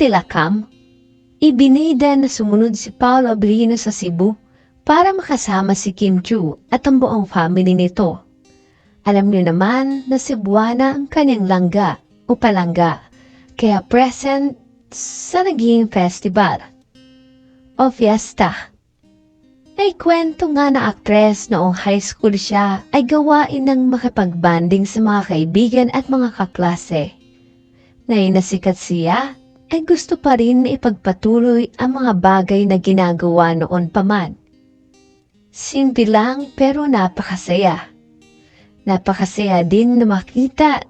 Ate Lakam, ibinida na sumunod si Paolo Abrino sa Cebu para makasama si Kim Chu at ang buong family nito. Alam niyo naman na Cebuana ang kanyang langga o palangga, kaya present sa naging festival o fiesta. Ay kwento nga na aktres noong high school siya ay gawain ng makipagbanding sa mga kaibigan at mga kaklase. Ngayon siya, ay gusto pa rin na ipagpatuloy ang mga bagay na ginagawa noon pa man. Simple lang pero napakasaya. Napakasaya din na makita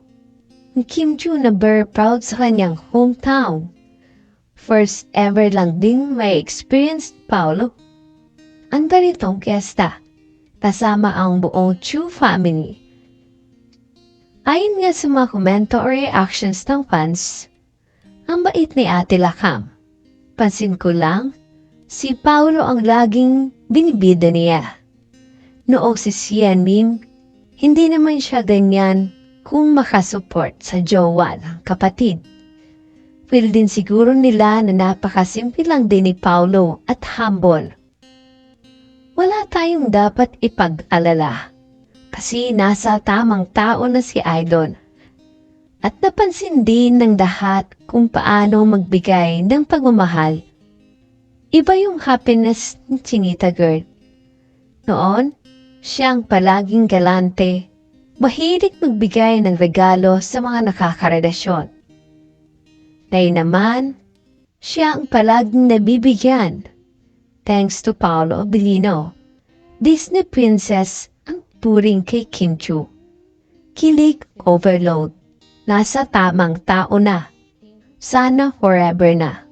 ni Kim Chu na very proud sa kanyang hometown. First ever lang ding may experience Paolo ang ganitong fiesta kasama ang buong Chu family. Ayon nga sa mga komento o reactions ng fans, ang bait ni Ate Lakam. Pansin ko lang, si Paulo ang laging binibida niya. Noong si Sian Mim, hindi naman siya ganyan kung makasupport sa jowa ng kapatid. Feel din siguro nila na napakasimple lang din ni Paulo at humble. Wala tayong dapat ipag-alala kasi nasa tamang tao na si Idol. At napansin din ng lahat kung paano magbigay ng pagmamahal. Iba yung happiness ni Chinita Girl. Noon, siyang palaging galante, mahilig magbigay ng regalo sa mga nakakarelasyon. Ngayon naman, siya ang palaging nabibigyan. Thanks to Paolo Abilino, Disney Princess ang turing kay Kim Chu. Kilig overload. Nasa tamang tao na. Sana forever na.